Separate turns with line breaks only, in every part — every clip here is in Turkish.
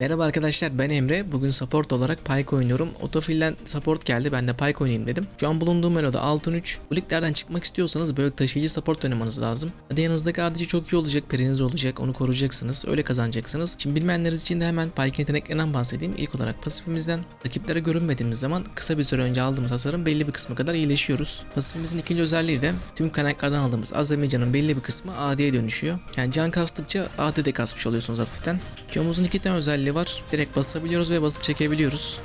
Merhaba arkadaşlar ben Emre. Bugün support olarak Pyke oynuyorum. Otofil'den support geldi. Ben de Pyke oynayayım dedim. Şu an bulunduğum menüde altın 3. Bu çıkmak istiyorsanız böyle taşıyıcı support oynamanız lazım. Hadi yanınızdaki adici çok iyi olacak. Periniz olacak. Onu koruyacaksınız. Öyle kazanacaksınız. Şimdi bilmeyenleriniz için de hemen Pyke yeteneklerinden bahsedeyim. İlk olarak pasifimizden rakiplere görünmediğimiz zaman kısa bir süre önce aldığımız hasarın belli bir kısmı kadar iyileşiyoruz. Pasifimizin ikinci özelliği de tüm kaynaklardan aldığımız azami canın belli bir kısmı AD'ye dönüşüyor. Yani can kastıkça AD de kasmış oluyorsunuz hafiften. Q'muzun iki tane özelliği var. Direkt basabiliyoruz ve basıp çekebiliyoruz.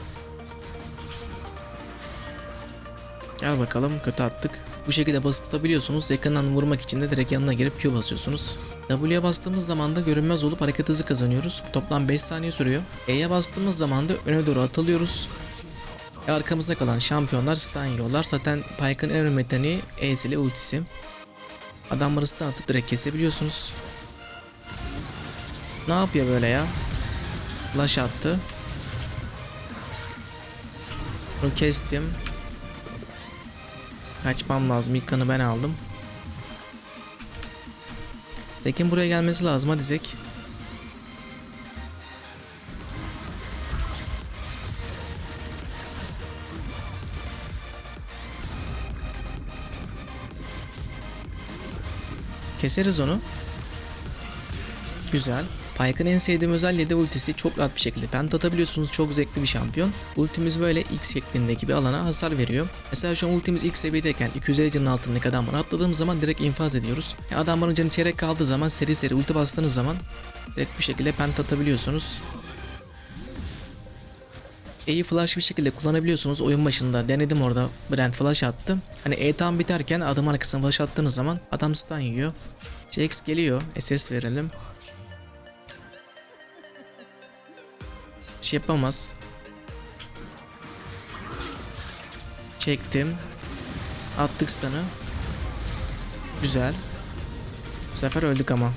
Gel bakalım kötü attık. Bu şekilde basıp tutabiliyorsunuz. Yakından vurmak için de direkt yanına girip Q basıyorsunuz. W'ye bastığımız zaman da görünmez olup hareket hızı kazanıyoruz. Toplam 5 saniye sürüyor. E'ye bastığımız zaman da öne doğru atılıyoruz. Ve arkamızda kalan şampiyonlar stun yiyorlar. Zaten Pyke'ın en önemli yeteneği E'si ile ultisi. Adamları stun atıp direkt kesebiliyorsunuz. Ne yapıyor böyle ya? Flash attı. Bunu kestim. Kaçmam lazım. İlk kanı ben aldım. Zek'in buraya gelmesi lazım. Hadi Zek. Keseriz onu. Güzel. Pyke'ın en sevdiğim özelliği de ultisi çok rahat bir şekilde pent atabiliyorsunuz. Çok zevkli bir şampiyon. Ultimiz böyle X şeklindeki bir alana hasar veriyor. Mesela şu an ultimiz X seviyedeyken 250 canın altındaki adamları atladığımız zaman direkt infaz ediyoruz. Yani adamların canı çeyrek kaldığı zaman seri seri ulti bastığınız zaman direkt bu şekilde pent atabiliyorsunuz. E'yi flash bir şekilde kullanabiliyorsunuz oyun başında. Denedim orada Brand flash attı. Hani E tam biterken adam arkasına flash attığınız zaman adam stun yiyor. JX geliyor. SS verelim. Şey yapamaz. Çektim. Attık stun'ı. Güzel. Bu sefer öldük ama.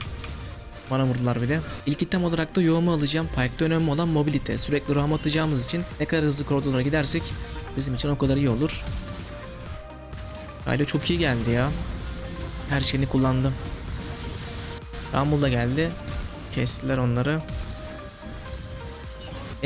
Bana vurdular bir de. İlk item olarak da yoğumu alacağım. Pike'da önemli olan mobilite. Sürekli roam atacağımız için ne kadar hızlı koridorlara gidersek bizim için o kadar iyi olur. Aile çok iyi geldi ya. Her şeyini kullandım. Rumble da geldi. Kestiler onları.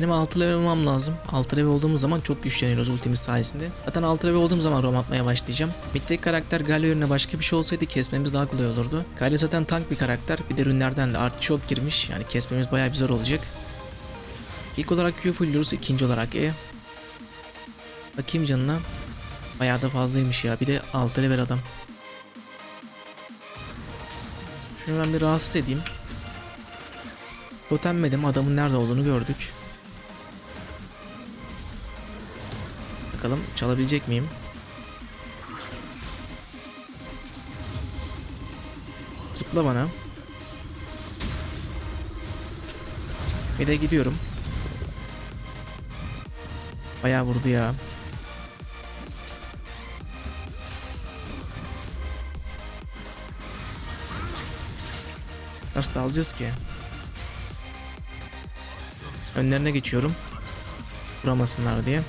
Benim 6 level olmam lazım. 6 level olduğumuz zaman çok güçleniyoruz ultimiz sayesinde. Zaten 6 level olduğum zaman roam atmaya başlayacağım. Mid'deki karakter Galio yerine başka bir şey olsaydı kesmemiz daha kolay olurdu. Galio zaten tank bir karakter. Bir de rünlerden de artı çok girmiş. Yani kesmemiz bayağı bir zor olacak. İlk olarak Q fullüyoruz. ikinci olarak E. Bakayım canına. Bayağı da fazlaymış ya. Bir de 6 level adam. Şunu ben bir rahatsız edeyim. Totemmedim adamın nerede olduğunu gördük. Bakalım çalabilecek miyim? Zıpla bana. Bir de gidiyorum. Bayağı vurdu ya. Nasıl alacağız ki? Önlerine geçiyorum. Vuramasınlar diye.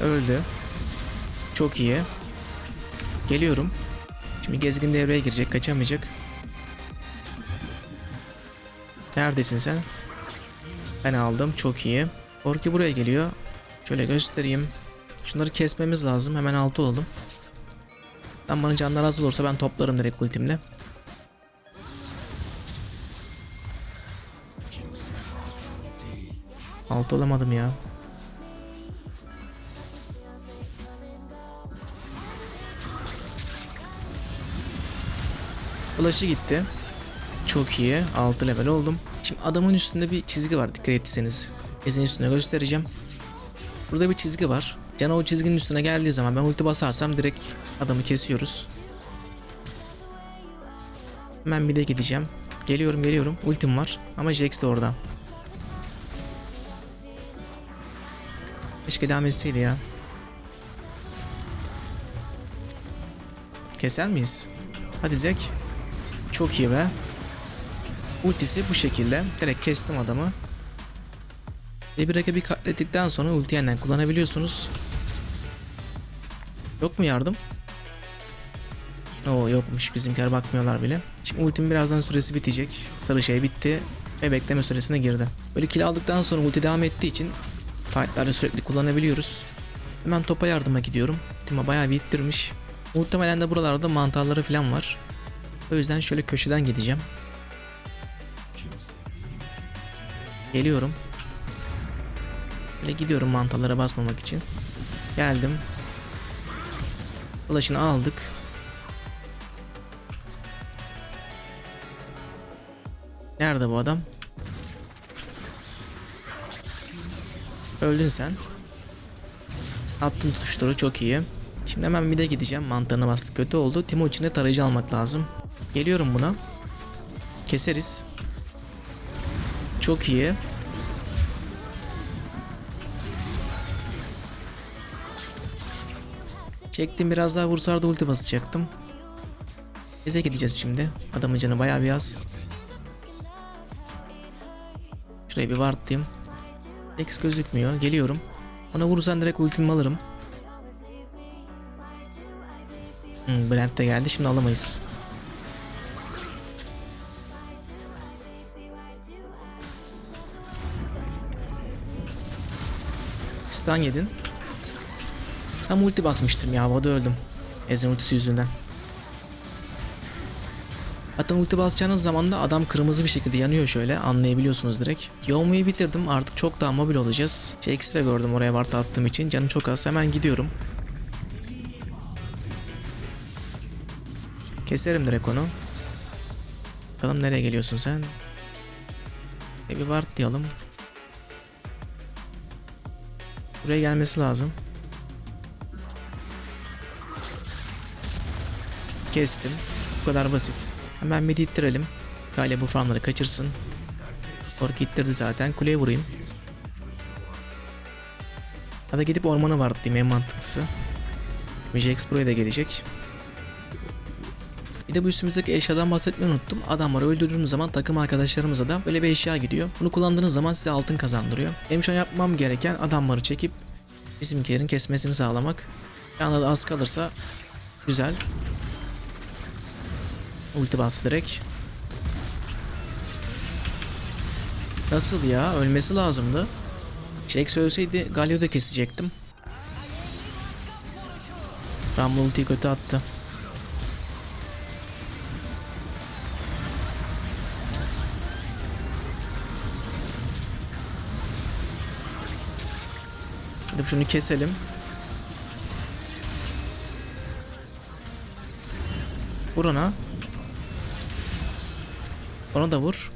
Öldü. Çok iyi. Geliyorum. Şimdi gezgin devreye girecek. Kaçamayacak. Neredesin sen? Ben aldım. Çok iyi. Orki buraya geliyor. Şöyle göstereyim. Şunları kesmemiz lazım. Hemen altı olalım. Tam bana canlar az olursa ben toplarım direkt ultimle. Altı olamadım ya. Flash'ı gitti. Çok iyi. 6 level oldum. Şimdi adamın üstünde bir çizgi var dikkat ettiyseniz. Ezin üstüne göstereceğim. Burada bir çizgi var. Can o çizginin üstüne geldiği zaman ben ulti basarsam direkt adamı kesiyoruz. Hemen bir de gideceğim. Geliyorum geliyorum. Ultim var. Ama Jax de orada. Keşke devam etseydi ya. Keser miyiz? Hadi Zek. Çok iyi be. Ultisi bu şekilde. Direkt kestim adamı. Ve bir rakibi katlettikten sonra ulti yeniden kullanabiliyorsunuz. Yok mu yardım? Oo yokmuş bizimkiler bakmıyorlar bile. Şimdi ultim birazdan süresi bitecek. Sarı şey bitti ve bekleme süresine girdi. Böyle kill aldıktan sonra ulti devam ettiği için fightlarda sürekli kullanabiliyoruz. Hemen topa yardıma gidiyorum. Tima bayağı bir ittirmiş. Muhtemelen de buralarda mantarları falan var. O yüzden şöyle köşeden gideceğim. Geliyorum. Böyle gidiyorum mantarlara basmamak için. Geldim. Flash'ını aldık. Nerede bu adam? Öldün sen. Attım tutuşturu çok iyi. Şimdi hemen mid'e gideceğim. Mantarına bastık kötü oldu. Timo için de tarayıcı almak lazım. Geliyorum buna. Keseriz. Çok iyi. Çektim biraz daha vursardı ulti basacaktım. Bize gideceğiz şimdi. Adamın canı bayağı bir az. Şuraya bir varttayım. X gözükmüyor. Geliyorum. Ona vurursan direkt ultimi alırım. Hmm, Brent de geldi. Şimdi alamayız. Stun yedin. Tam ulti basmıştım ya. Havada öldüm. Ezin ultisi yüzünden. Zaten ulti basacağınız zaman da adam kırmızı bir şekilde yanıyor şöyle anlayabiliyorsunuz direkt. Yoğmuyu bitirdim artık çok daha mobil olacağız. Jax'i de gördüm oraya varta attığım için canım çok az hemen gidiyorum. Keserim direkt onu. Bakalım nereye geliyorsun sen? E bir ward diyelim. Buraya gelmesi lazım. Kestim. Bu kadar basit. Hemen midi ittirelim. Kale bu farmları kaçırsın. Ork ittirdi zaten. Kuleye vurayım. Ya da gidip ormanı var diyeyim en mantıklısı. Jax buraya da gelecek. Bir bu üstümüzdeki eşyadan bahsetmeyi unuttum. Adamları öldürdüğümüz zaman takım arkadaşlarımıza da böyle bir eşya gidiyor. Bunu kullandığınız zaman size altın kazandırıyor. Benim şu an yapmam gereken adamları çekip bizimkilerin kesmesini sağlamak. Yanında da az kalırsa güzel. Ulti bastı direkt. Nasıl ya? Ölmesi lazımdı. Jax ölseydi Galio'yu da kesecektim. Rumble ultiyi kötü attı. Hadi şunu keselim. Vur ona. Onu da vur.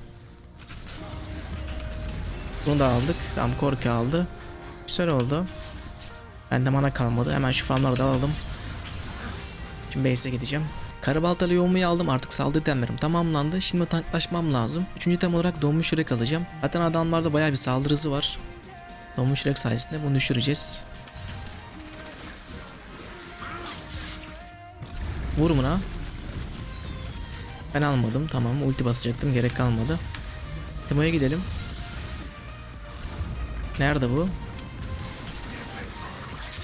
Bunu da aldık. Tamam korku aldı. Güzel oldu. Bende mana kalmadı. Hemen şu farmları da alalım. Şimdi base'e gideceğim. Karabaltalı yoğunluğu aldım artık saldırı itemlerim tamamlandı. Şimdi tanklaşmam lazım. Üçüncü item olarak donmuş yürek alacağım. Zaten adamlarda bayağı bir saldırı hızı var. Donmuş yürek sayesinde bunu düşüreceğiz. Vur buna. Ben almadım. Tamam ulti basacaktım. Gerek kalmadı. Temo'ya gidelim. Nerede bu?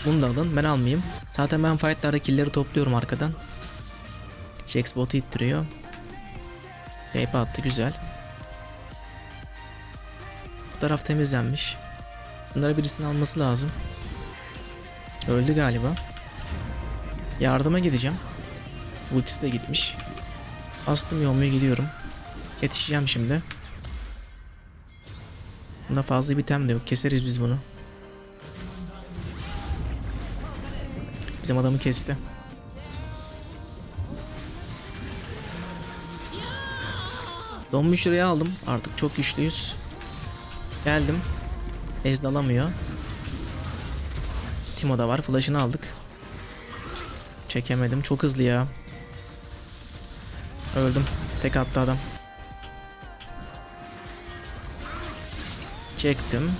Bunu da alın. Ben almayayım. Zaten ben fightlarda killleri topluyorum arkadan. Jax botu ittiriyor. TP attı güzel. Bu taraf temizlenmiş. Bunları birisinin alması lazım. Öldü galiba. Yardıma gideceğim. Ultisi de gitmiş. Astım yolmaya gidiyorum. Yetişeceğim şimdi. Bunda fazla bir tem de yok. Keseriz biz bunu. Bizim adamı kesti. Donmuş şuraya aldım. Artık çok güçlüyüz. Geldim. Ezd alamıyor. Timo da var. Flash'ını aldık. Çekemedim. Çok hızlı ya. Öldüm. Tek attı adam. Çektim.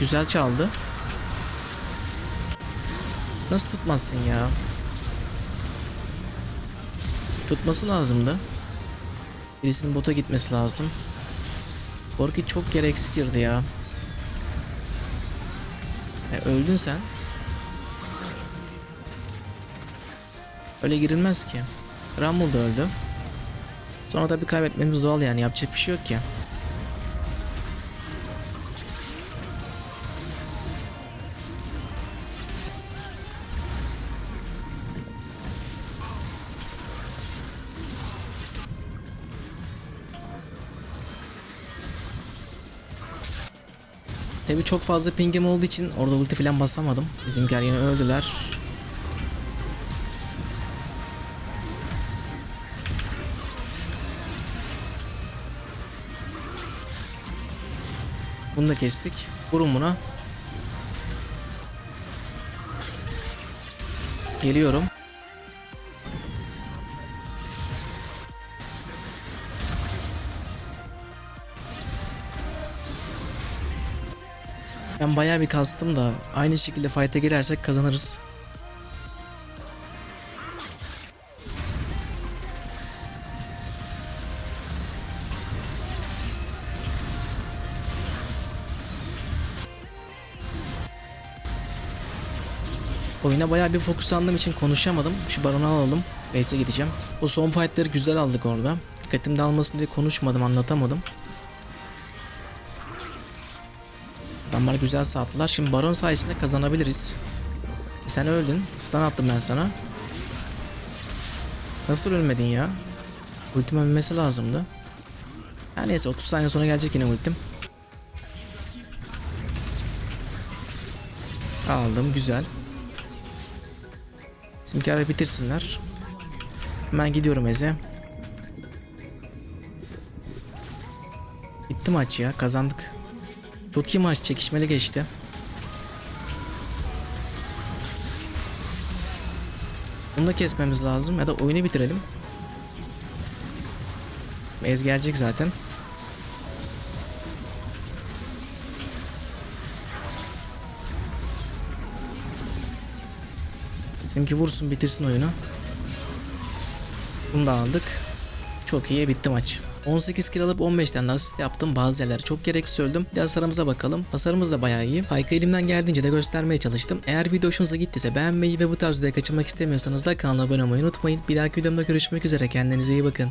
Güzel çaldı. Nasıl tutmazsın ya? Tutması lazımdı. Birisinin bota gitmesi lazım. Borki çok gereksiz girdi ya. E, öldün sen. Öyle girilmez ki. Rumble da öldü. Sonra da bir kaybetmemiz doğal yani yapacak bir şey yok ki. Çok fazla pingim olduğu için orada ulti falan basamadım. Bizimkiler yine öldüler. Bunu da kestik. Vurun buna. Geliyorum. Ben bayağı bir kastım da aynı şekilde fight'e girersek kazanırız. Oyuna bayağı bir fokuslandığım için konuşamadım. Şu baronu alalım. Base'e gideceğim. Bu son fight'ları güzel aldık orada. Dikkatim dağılmasın diye konuşmadım, anlatamadım. Adamlar güzel sattılar. Şimdi baron sayesinde kazanabiliriz. Sen öldün. Stun attım ben sana. Nasıl ölmedin ya? Ultim ölmesi lazımdı. Her neyse 30 saniye sonra gelecek yine ultim. Aldım güzel. Bizimkiler bitirsinler. Hemen gidiyorum Eze. Bitti maç ya kazandık. Çok iyi maç çekişmeli geçti. Bunu da kesmemiz lazım ya da oyunu bitirelim. Ez gelecek zaten. Bizimki vursun bitirsin oyunu. Bunu da aldık. Çok iyi bitti maç. 18 kill alıp 15'ten de asist yaptım. Bazı yerlere çok gereksiz öldüm. Bir de hasarımıza bakalım. Hasarımız da bayağı iyi. Payka elimden geldiğince de göstermeye çalıştım. Eğer video hoşunuza gittiyse beğenmeyi ve bu tarz videoya kaçırmak istemiyorsanız da kanala abone olmayı unutmayın. Bir dahaki videomda görüşmek üzere. Kendinize iyi bakın.